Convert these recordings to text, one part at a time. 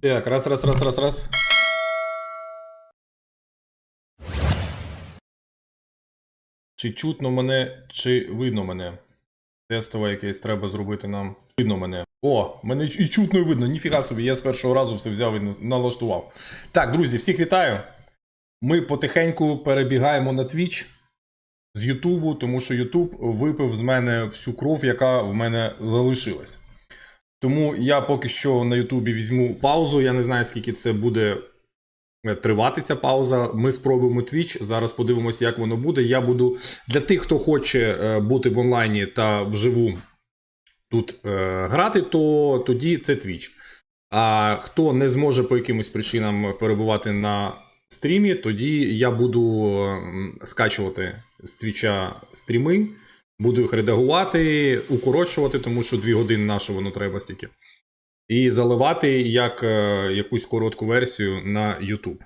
Так, раз, раз, раз, раз, раз. Чи чутно мене, чи видно мене? Тестове якесь треба зробити нам. Видно мене. О, мене і чутно, і видно. Ніфіга собі, я з першого разу все взяв і налаштував. Так, друзі, всіх вітаю. Ми потихеньку перебігаємо на Twitch з Ютубу, тому що Ютуб випив з мене всю кров, яка в мене залишилась. Тому я поки що на Ютубі візьму паузу. Я не знаю, скільки це буде е, тривати ця пауза. Ми спробуємо Twitch. Зараз подивимося, як воно буде. Я буду для тих, хто хоче е, бути в онлайні та вживу тут е, грати, то тоді це Twitch. А хто не зможе по якимось причинам перебувати на стрімі, тоді я буду скачувати з твіча стріми, буду їх редагувати, укорочувати, тому що дві години наше воно треба стільки. І заливати як е, якусь коротку версію на YouTube.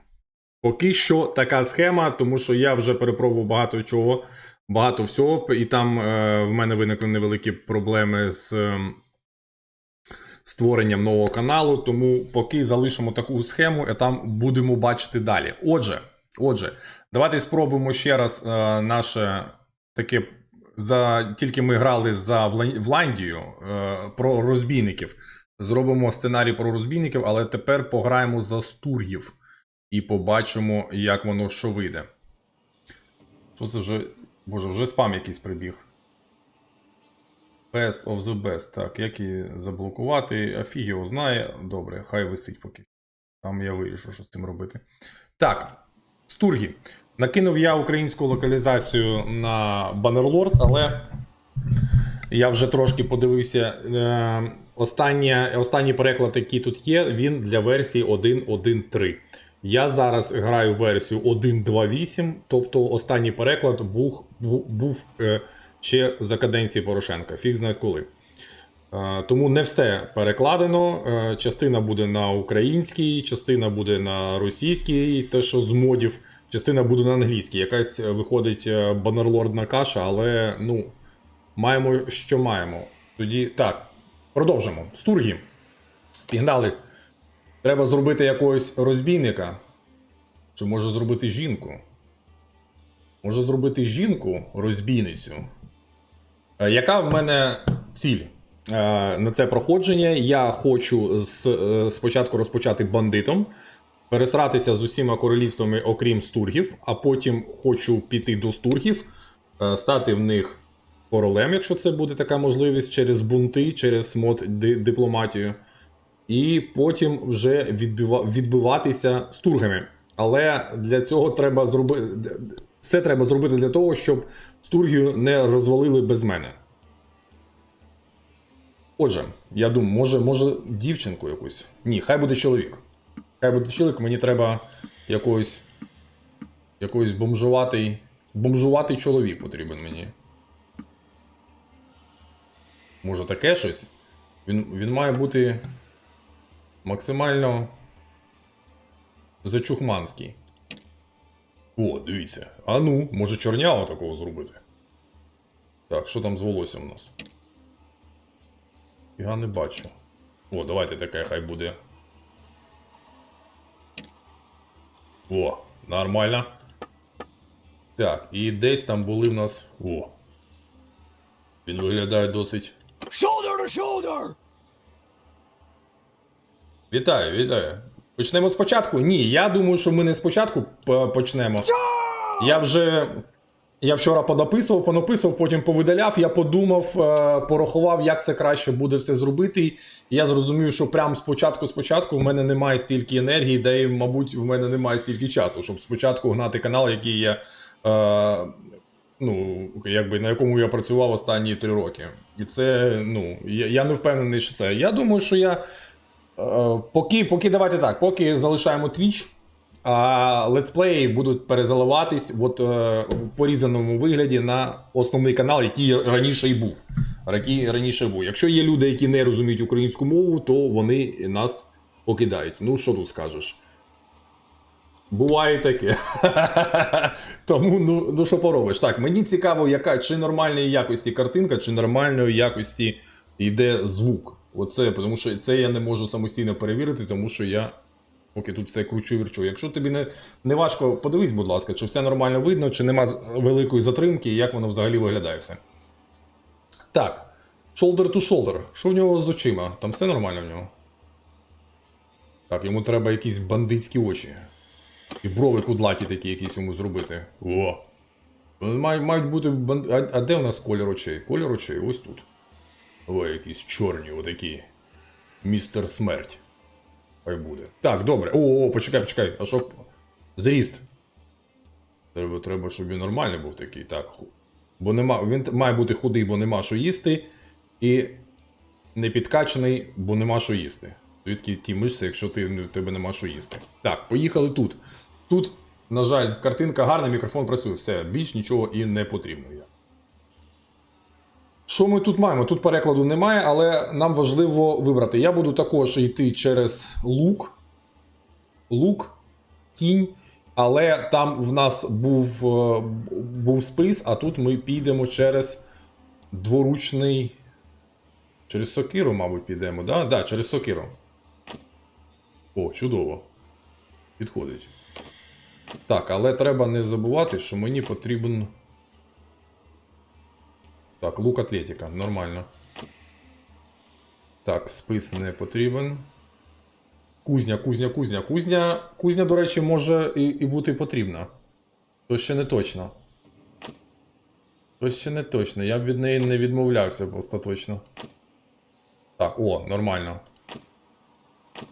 Поки що така схема, тому що я вже перепробував багато чого, багато всього, і там е, в мене виникли невеликі проблеми з. ем, створенням нового каналу, тому поки залишимо таку схему, і там будемо бачити далі. Отже, отже, давайте спробуємо ще раз е, наше таке. За тільки ми грали за Вла- Вландію е, про розбійників. Зробимо сценарій про розбійників, але тепер пограємо за стургів і побачимо, як воно що вийде. Що це вже. Боже, вже спам якийсь прибіг. Best of the best. Так, як і заблокувати. А фіг його знає. Добре, хай висить поки. Там я вирішу, що з цим робити. Так, Стургі. Накинув я українську локалізацію на Bannerlord, але я вже трошки подивився. Е, останнє, останній переклад, який тут є, він для версії 1.1.3. Я зараз граю версію 1.2.8, тобто останній переклад був, був, був е, ще за каденції Порошенка. Фіг знає коли. Е, Тому не все перекладено. Е, Частина буде на українській, частина буде на російській, те, що з модів, частина буде на англійській. Якась е, виходить банерлордна каша, але ну, маємо, що маємо. Тоді так, продовжимо. Стургі. Пігнали. Треба зробити якогось розбійника. Чи може зробити жінку? Може зробити жінку розбійницю. Яка в мене ціль на це проходження? Я хочу е, спочатку розпочати бандитом, пересратися з усіма королівствами, окрім стургів, а потім хочу піти до стургів, е, стати в них королем, якщо це буде така можливість, через бунти, через мод дипломатію. І потім вже відбива, відбиватися з тургами. Але для цього треба зробити. Все треба зробити для того, щоб Стургію не розвалили без мене. Отже, я думаю, може, може дівчинку якусь. Ні, хай буде чоловік. Хай буде чоловік, мені треба якогось. Якийсь бомжуватий. Бомжуватий чоловік потрібен мені. Може таке щось? Він, він має бути максимально зачухманський. О, дивіться. А ну, може чорнявого такого зробити. Так, що там з волоссям у нас? Я не бачу. О, давайте таке хай буде. О, нормально. Так, і десь там були в нас. О. Він виглядає досить. Shoulder to shoulder! Вітаю, вітаю. Почнемо спочатку? Ні, я думаю, що ми не спочатку почнемо. Я вже. Я вчора понаписував, понаписував, потім повидаляв. Я подумав, е, порахував, як це краще буде все зробити. І я зрозумів, що прямо спочатку, спочатку в мене немає стільки енергії, де, мабуть, в мене немає стільки часу, щоб спочатку гнати канал, який я. Е, ну, якби на якому я працював останні три роки. І це, ну, я, я не впевнений, що це. Я думаю, що я. Е, Поки, поки давайте так, поки залишаємо Twitch, а летсплеї будуть перезаливатись от, е, порізаному вигляді на основний канал, який раніше і був. Раніше був. Якщо є люди, які не розуміють українську мову, то вони нас покидають. Ну, що тут скажеш? Буває таке. Тому, ну, ну що поробиш? Так, мені цікаво, яка чи нормальної якості картинка, чи нормальної якості йде звук. Оце, тому що це я не можу самостійно перевірити, тому що я поки тут все кручу вірчу. Якщо тобі не, не важко, подивись, будь ласка, чи все нормально видно, чи нема великої затримки, і як воно взагалі виглядає все. Так. Shoulder to shoulder. Що в нього з очима? Там все нормально в нього. Так, йому треба якісь бандитські очі. І брови кудлаті такі якісь йому зробити. О! Мають бути банд... а, а де у нас колір очей? Колір очей ось тут. О, якісь чорні, отакі. Містер Смерть. Хай буде. Так, добре. О, о, почекай, почекай. А що? Зріст. Треба, треба, щоб він нормальний був такий. Так. Бо нема. Він має бути худий, бо нема що їсти. І не підкачаний, бо нема що їсти. Звідки ті мишці, якщо ти, тебе нема що їсти. Так, поїхали тут. Тут, на жаль, картинка гарна, мікрофон працює, все, більш нічого і не потрібно. Що ми тут маємо? Тут перекладу немає, але нам важливо вибрати. Я буду також йти через лук. Лук, тінь. Але там в нас був, е, був спис, а тут ми підемо через дворучний. Через сокиру, мабуть, підемо, да? Да, через сокиру. О, чудово. Підходить. Так, але треба не забувати, що мені потрібен. Так, лук атлетика, нормально. Так, спис не потрібен. Кузня, кузня, кузня. Кузня, кузня, до речі, може і, і бути потрібна. То ще не точно. То ще не точно. Я б від неї не відмовлявся остаточно. Так, о, нормально.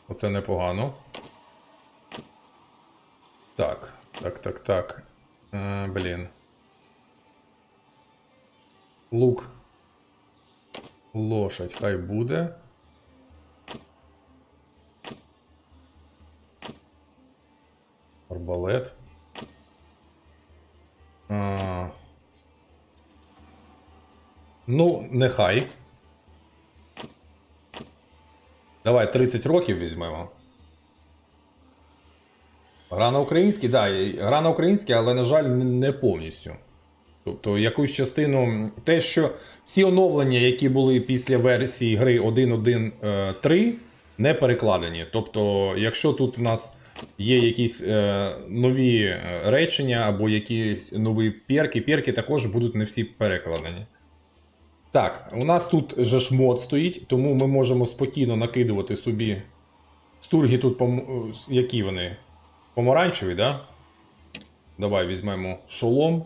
Оце непогано. Так, так, так, так. Е, блін. Лук. Лошадь, хай буде. Арбалет. А... Ну, нехай. Давай 30 років візьмемо. Гра на українській, да, гра на українській, але, на жаль, не повністю. Тобто якусь частину. Те, що всі оновлення, які були після версії гри 1.1.3, не перекладені. Тобто, якщо тут в нас є якісь е, нові е, речення або якісь нові перки, перки також будуть не всі перекладені. Так, у нас тут же ж мод стоїть, тому ми можемо спокійно накидувати собі. Стурги тут пом- е, які вони? Помаранчеві, да? Давай візьмемо шолом.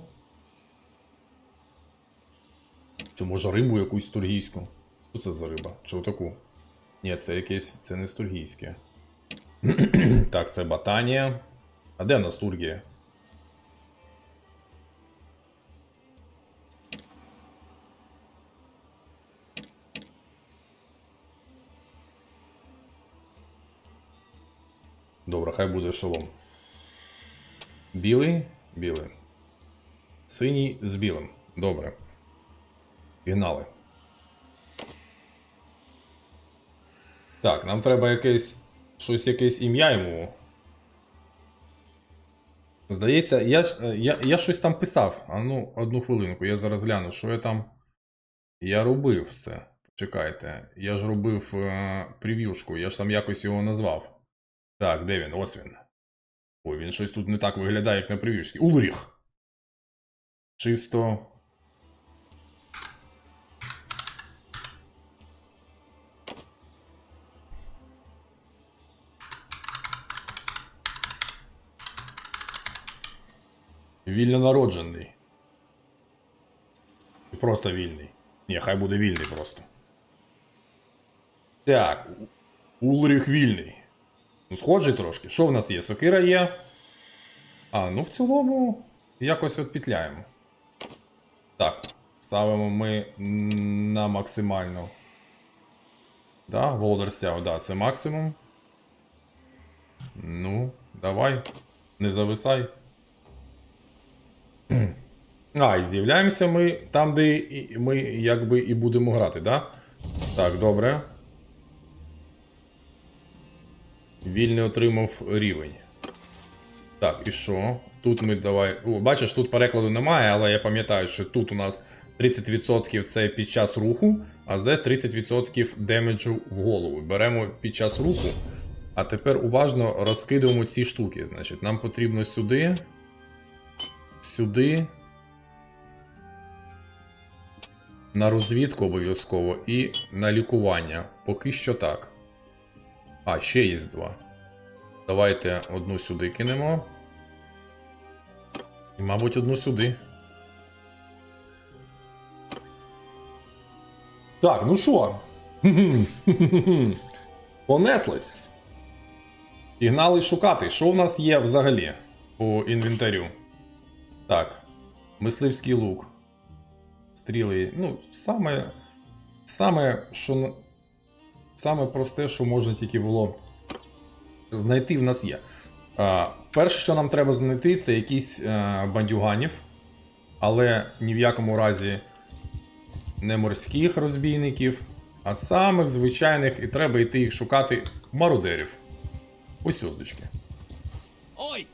Чи може рибу якусь стургійську? Що це за риба? Чи отаку? Ні, це якесь. Це не стургійське. так, це Батанія. А де в нас Тургія? Добре, хай буде шолом. Білий? Білий. Синій з білим. Добре. Пігнали. Так, нам треба якесь. Щось якесь ім'я йому. Здається, я, я, я щось там писав. А ну, одну хвилинку, я зараз гляну, що я там. Я робив це. Почекайте. Я ж робив е, прев'юшку, я ж там якось його назвав. Так, де він? Ось він. Ой, він щось тут не так виглядає, як на прев'юшці. Улріх. Чисто. Вільнонароджений. Просто вільний. Ні, хай буде вільний просто. Так. Улріх вільний. Ну, сходжий трошки. Що в нас є? Сокира є. А, ну в цілому якось от петляємо. Так. Ставимо ми на максимальну. Да, Володар стяг, да, це максимум. Ну, давай. Не зависай. А, і з'являємося ми там, де ми якби і будемо грати, да? Так, добре. Вільний отримав рівень. Так, і що? Тут ми давай. О, бачиш, тут перекладу немає, але я пам'ятаю, що тут у нас 30% це під час руху, а здесь 30% демеджу в голову. Беремо під час руху. А тепер уважно розкидуємо ці штуки. Значить, нам потрібно сюди. Сюди. На розвідку обов'язково і на лікування. Поки що так. А, ще є два. Давайте одну сюди кинемо. І, мабуть, одну сюди. Так, ну що? Понеслись. Пігнали шукати. Що в нас є взагалі по інвентарю? Так. Мисливський лук. Стріли. Ну, саме. Саме, що. Саме просте, що можна тільки було знайти, в нас є. А, перше, що нам треба знайти, це якісь е, бандюганів. Але ні в якому разі не морських розбійників, а самих звичайних, і треба йти їх шукати мародерів. Ось оздочки. Oi,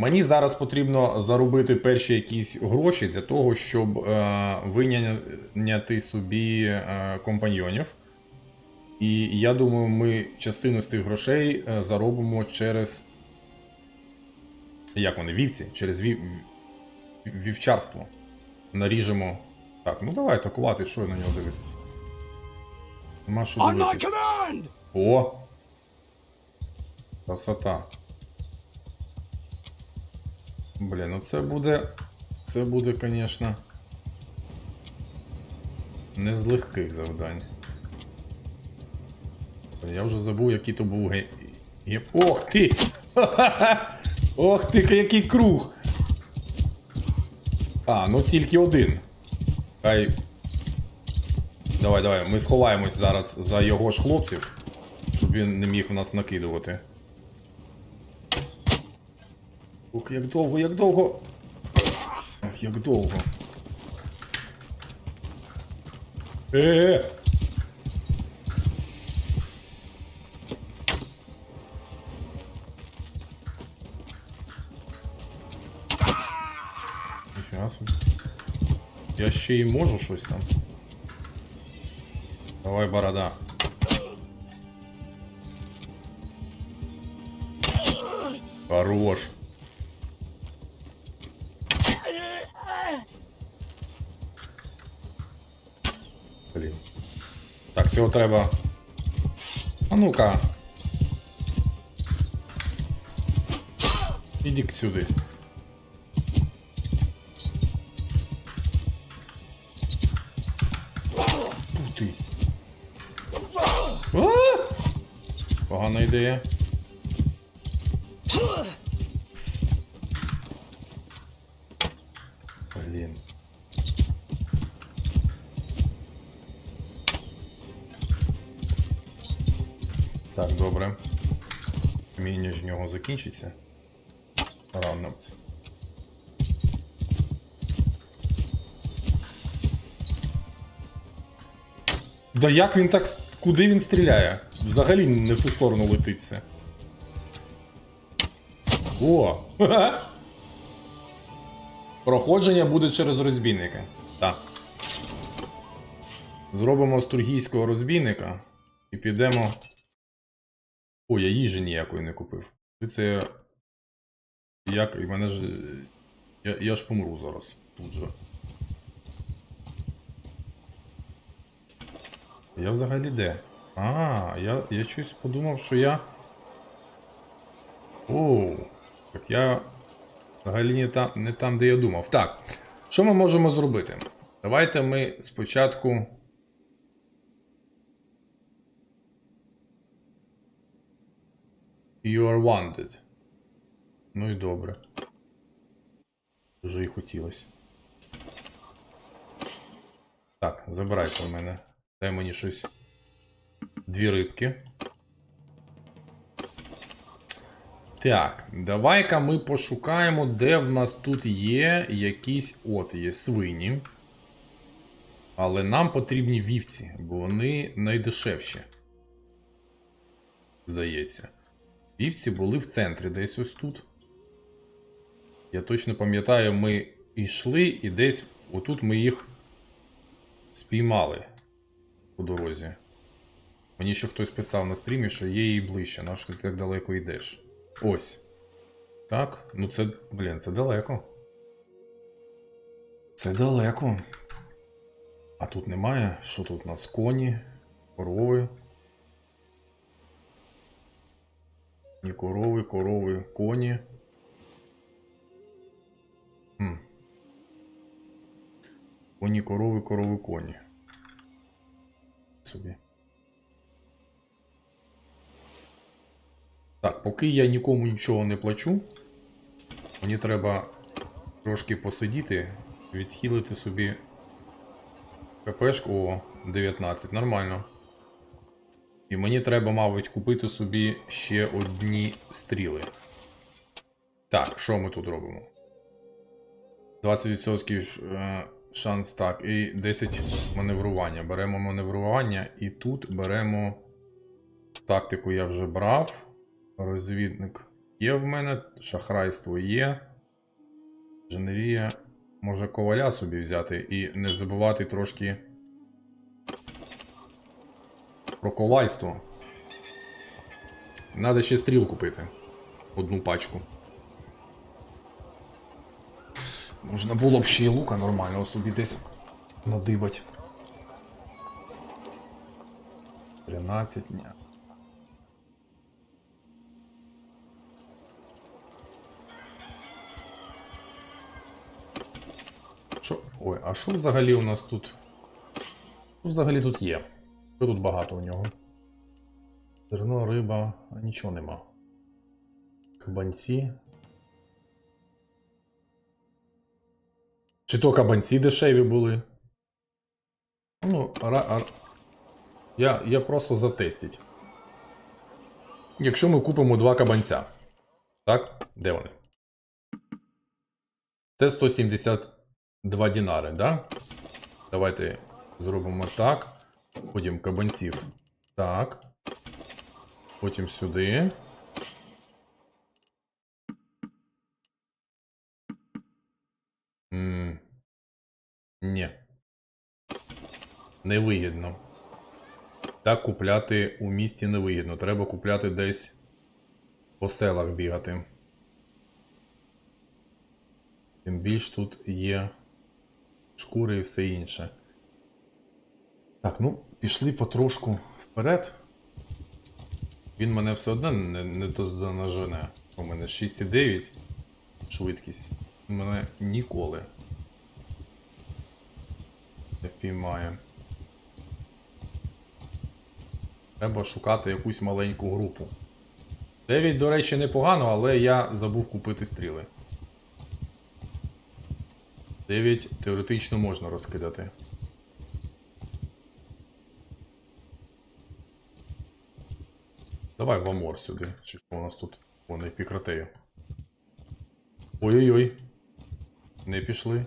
Мені зараз потрібно заробити перші якісь гроші для того, щоб е, виняти собі е, компаньйонів. І я думаю, ми частину з цих грошей е, заробимо через. Як вони? Вівці? Через вів... вівчарство. Наріжемо. Так, ну давай атакувати, що на нього дивитися. Нема що On дивитися. О! Красота. Блін, ну це буде. Це буде, звісно. Не з легких завдань. Я вже забув, який то був ге... ге- Ох ти! Ох ти, який круг! А, ну тільки один. Хай. Давай, давай, ми сховаємось зараз за його ж хлопців, щоб він не міг в нас накидувати. Ух, як довго, як довго. Ох, як довго. Е-е! Ніфіга собі. Я ще й можу щось там. Давай, борода. Хорош. Так, цього треба. А ну-ка. Іди сюди. Пути. Погана ідея. Добре. Міні ж нього закінчиться. Рано. Да як він так. Куди він стріляє? Взагалі не в ту сторону летить все. О! Проходження буде через розбійника. Так. Зробимо з тургійського розбійника і підемо. О, я їжі ніякої не купив. Ти це. Як. І мене ж. Я, я ж помру зараз. Тут же. Я взагалі де? А, я, я щось подумав, що я. Оу. Так я взагалі не там, не там, де я думав. Так. Що ми можемо зробити? Давайте ми спочатку. You are wanted. Ну і добре. Дуже і хотілося. Так, забирайся в мене. Дай мені щось. Дві рибки. Так, давай-ка ми пошукаємо, де в нас тут є якісь. От, є свині. Але нам потрібні вівці, бо вони найдешевші. Здається. Вівці були в центрі десь ось тут. Я точно пам'ятаю, ми йшли і десь отут ми їх спіймали по дорозі. Мені ще хтось писав на стрімі, що є її ближче, на що ти так далеко йдеш. Ось. Так, ну це, блін, це далеко. Це далеко. А тут немає. Що тут у нас? Коні, корови. Ні корови, корови, коні. Хм. Коні, корови, корови, коні. Собі. Так, поки я нікому нічого не плачу, мені треба трошки посидіти, відхилити собі ППшку О, 19, нормально. І мені треба, мабуть, купити собі ще одні стріли. Так, що ми тут робимо? 20% е, шанс так. І 10 маневрування. Беремо маневрування і тут беремо. Тактику я вже брав. Розвідник є в мене, шахрайство є. Інженерія. Може коваля собі взяти і не забувати трошки про ковальство. Надо ще стріл купити. Одну пачку. Можна було б ще й лука нормального собі десь надибать. 13 дня. Що? Ой, а що взагалі у нас тут? Що взагалі тут є? Що тут багато у нього? Зерно, риба, а нічого нема. Кабанці. Чи то кабанці дешеві були? Ну, ра, ра... Я, я просто затестить. Якщо ми купимо два кабанця. Так? Де вони? Це 172 дінари, да? Давайте зробимо так. Потім кабанців. Так. Потім сюди. М, Ні. Невигідно. Так купляти у місті невигідно. Треба купляти десь по селах бігати. Тим більш тут є шкури і все інше. Так, ну, пішли потрошку вперед. Він мене все одно не, не доздонажене. У мене 6,9 швидкість. Він мене ніколи не впіймає. Треба шукати якусь маленьку групу. 9, до речі, непогано, але я забув купити стріли. 9 теоретично можна розкидати. Давай в Амор сюди. Чи що у нас тут? Вони пікратею. Ой-ой-ой. Не пішли.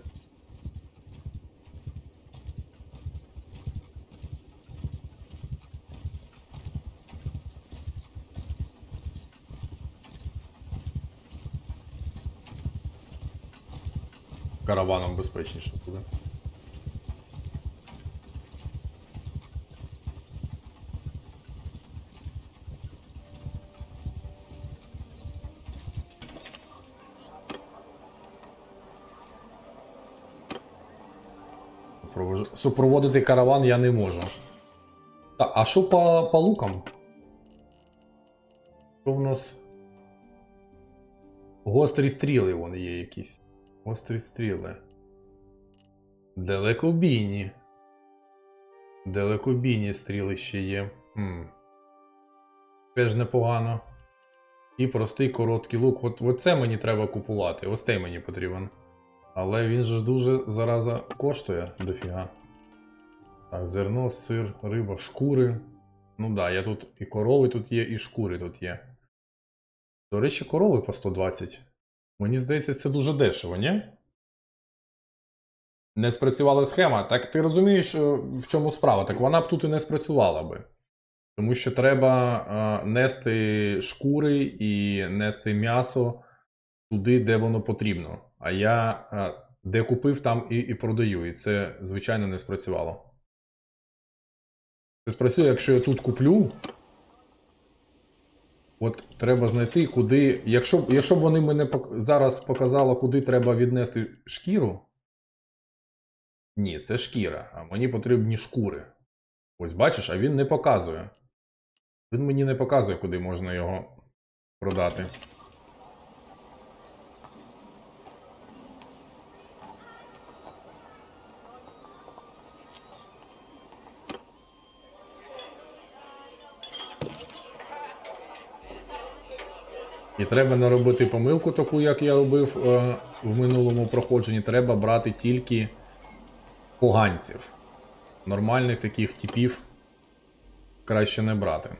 Караваном безпечніше буде. Супровож- Супроводити караван я не можу. Так, а що по, по лукам? Що в нас? Гострі стріли вони є якісь. Гострі стріли. Далекобійні. Далекобійні стріли ще є. Хм. Теж непогано. І простий короткий лук. От, оце мені треба купувати. Ось цей мені потрібен. Але він же дуже зараза коштує дофіга. Так, зерно, сир, риба, шкури. Ну да, я тут і корови тут є, і шкури тут є. До речі, корови по 120. Мені здається, це дуже дешево, ні? Не спрацювала схема. Так ти розумієш, е, в чому справа? Так вона б тут і не спрацювала би. Тому що треба е, нести шкури і нести м'ясо туди, де воно потрібно. А я де купив, там і, і продаю. І це, звичайно, не спрацювало. Це спрацює, якщо я тут куплю. От треба знайти, куди. Якщо, якщо б вони мене зараз показали, куди треба віднести шкіру. Ні, це шкіра, а мені потрібні шкури. Ось бачиш, а він не показує. Він мені не показує, куди можна його продати. І треба не робити помилку таку, як я робив е, в минулому проходженні. Треба брати тільки поганців. Нормальних таких типів краще не брати.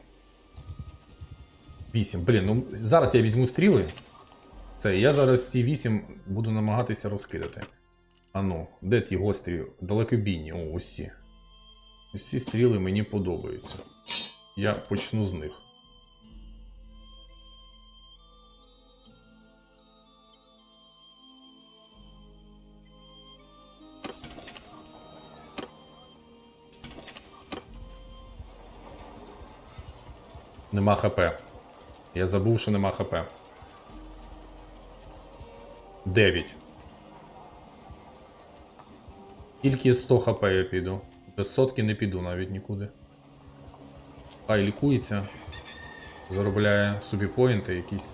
8. Блін, ну зараз я візьму стріли. Це я зараз ці 8 буду намагатися розкидати. А ну, де ті гострі далекобійні? О. Ось ці стріли мені подобаються. Я почну з них. Нема ХП. Я забув, що нема ХП. 9. Тільки 100 хп я піду. Без сотки не піду навіть нікуди. Хай лікується. Заробляє собі поінти якісь.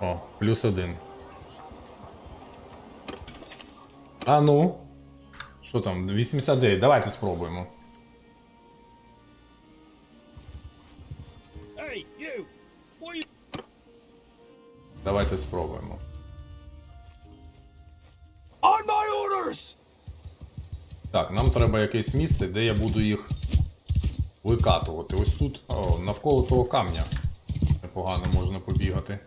О, плюс один. А ну. Що там? 89. Давайте спробуємо. Давайте спробуємо. On my orders! Так, нам треба якесь місце, де я буду їх викатувати. Ось тут, о, навколо того камня. Непогано можна побігати.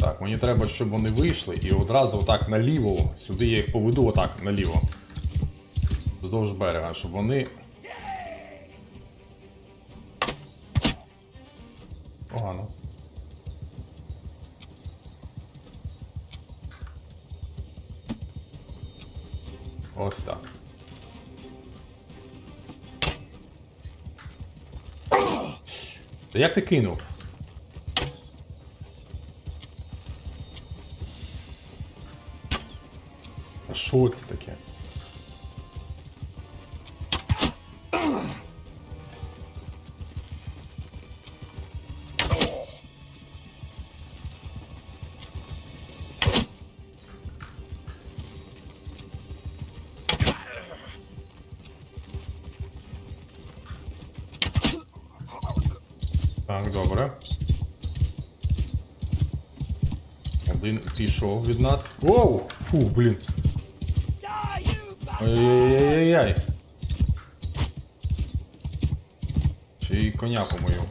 Так, мені треба, щоб вони вийшли і одразу отак наліво. Сюди я їх поведу отак наліво. Вздовж берега, щоб вони. Погано. Ось так. Та як ти кинув? Що це таке? Пішов від нас. Воу! Фу, блін. Die, you bastard! Ай-яй-яй-яй. Ще й коняку мою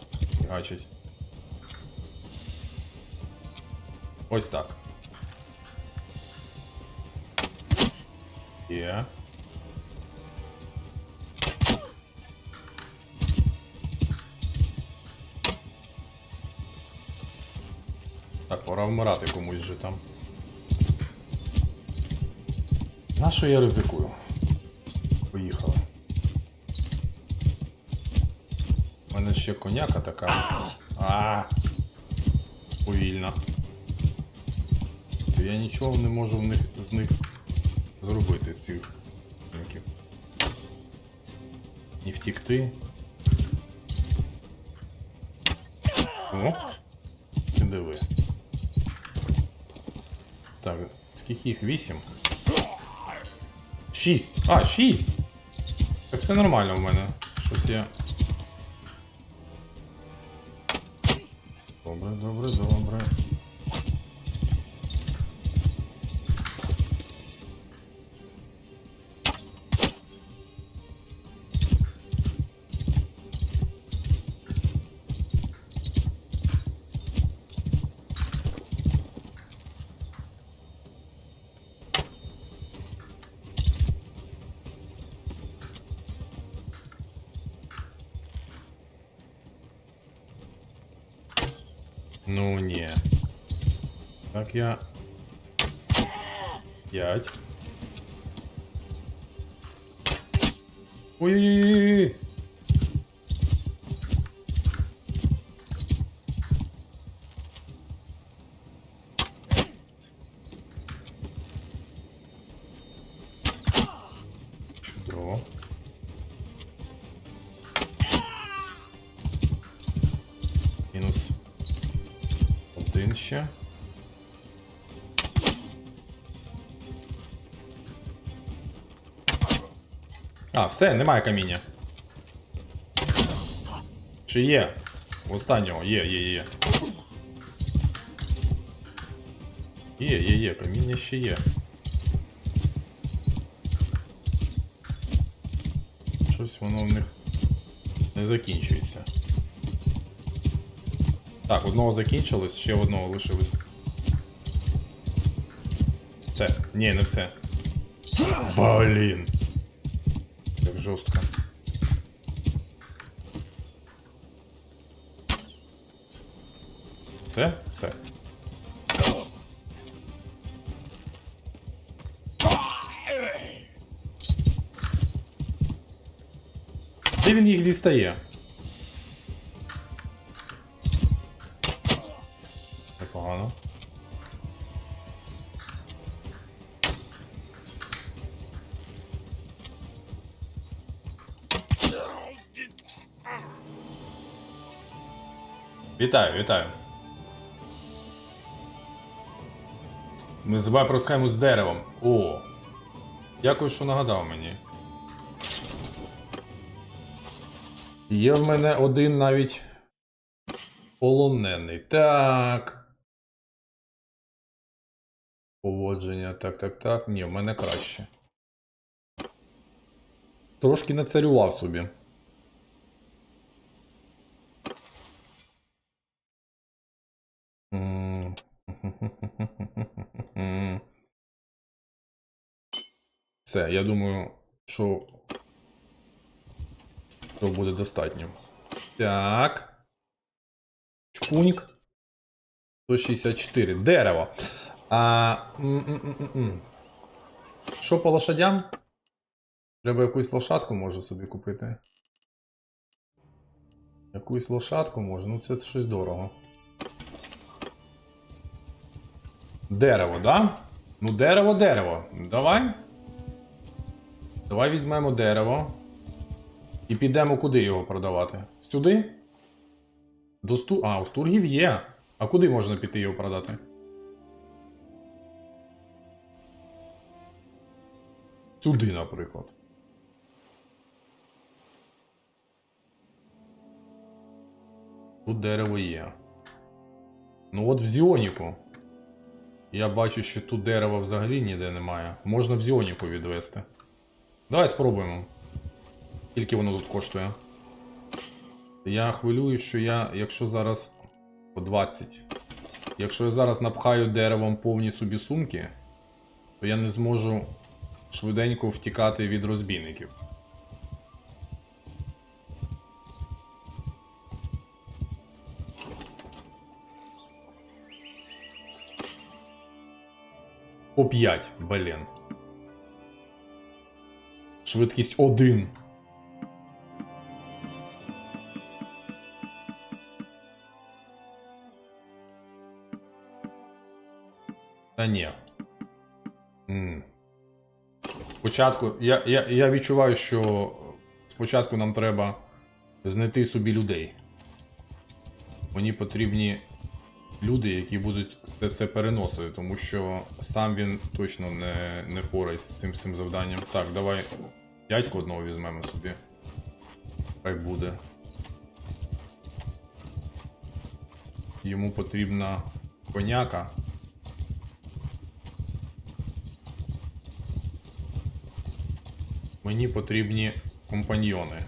гачить. Ось так. Є. Так, пора вмирати комусь же там. На що я ризикую? Поїхали. У мене ще коняка така. А. Повільна. Я нічого не можу в них, з них зробити з цих коняків. Ні втікти. О! Ти диви. Так, скільки їх? Вісім? Шість. А, шість. Так все нормально в мене. Щось я. Добре, добре, добре. Ні. Так я. П'ять. Ой-ой-ой. Чудово. Один ще. А, все, немає каміння. Чи є? Останнього, є, є, є. Є, є, є, каміння ще є. Щось воно в них не закінчується. Так, одного закінчилось, ще одного лишилось. Все. Ні, не все. Блін. Як жорстко. Все? Все. Де він їх дістає? Вітаю, вітаю. Не забувай про з деревом. О. Дякую, що нагадав мені. Є в мене один навіть полонений. Так. Поводження. Так, так, так. Ні, в мене краще. Трошки нацарював собі. Все, я думаю, що то буде достатньо. Так. Чпуньк. 164. Дерево. А. Що по лошадям? Треба якусь лошадку може собі купити. Якусь лошадку може, ну це щось дорого. Дерево, да? Ну, дерево, дерево. Давай. Давай візьмемо дерево. І підемо куди його продавати? Сюди? До сту... А, у стургів є. А куди можна піти його продати? Сюди, наприклад. Тут дерево є. Ну от в Зіоніку. Я бачу, що тут дерева взагалі ніде немає. Можна в Зіоніку відвести. Давай спробуємо. Скільки воно тут коштує? Я хвилюю, що я, якщо зараз по 20. Якщо я зараз напхаю деревом повні собі сумки, то я не зможу швиденько втікати від розбійників. 5, блін. Швидкість 1. Та ні. Спочатку. Я, я, я відчуваю, що спочатку нам треба знайти собі людей. Мені потрібні люди, які будуть це все переносити, тому що сам він точно не, не впорається з цим всім завданням. Так, давай дядьку одного візьмемо собі. Хай буде. Йому потрібна коняка. Мені потрібні компаньйони.